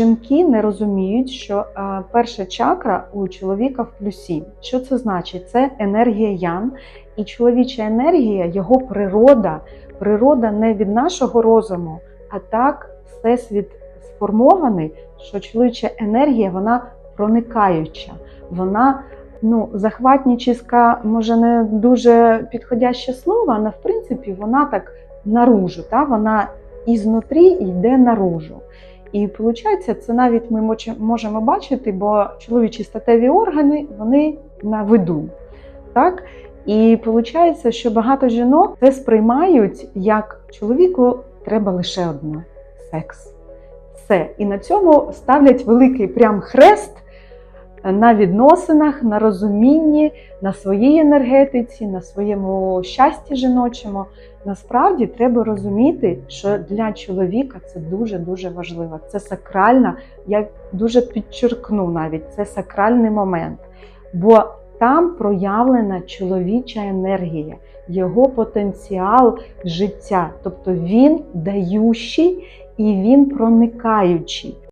Жінки не розуміють, що е, перша чакра у чоловіка в плюсі. Що це значить? Це енергія ян, і чоловіча енергія, його природа, природа не від нашого розуму, а так всесвіт сформований, що чоловіча енергія вона проникаюча, вона ну, захватнічиська, може не дуже підходяще слово, але в принципі вона так наружу, та? вона ізнутрі йде наружу. І виходить, це навіть ми можемо бачити, бо чоловічі статеві органи вони на виду. Так? І виходить, що багато жінок це сприймають як чоловіку треба лише одне секс. Все. І на цьому ставлять великий прям хрест на відносинах, на розумінні, на своїй енергетиці, на своєму щасті жіночому. Насправді треба розуміти, що для чоловіка це дуже-дуже важливо. Це сакральна, я дуже підчеркну навіть, це сакральний момент. Бо там проявлена чоловіча енергія, його потенціал життя. Тобто він даючий і він проникаючий.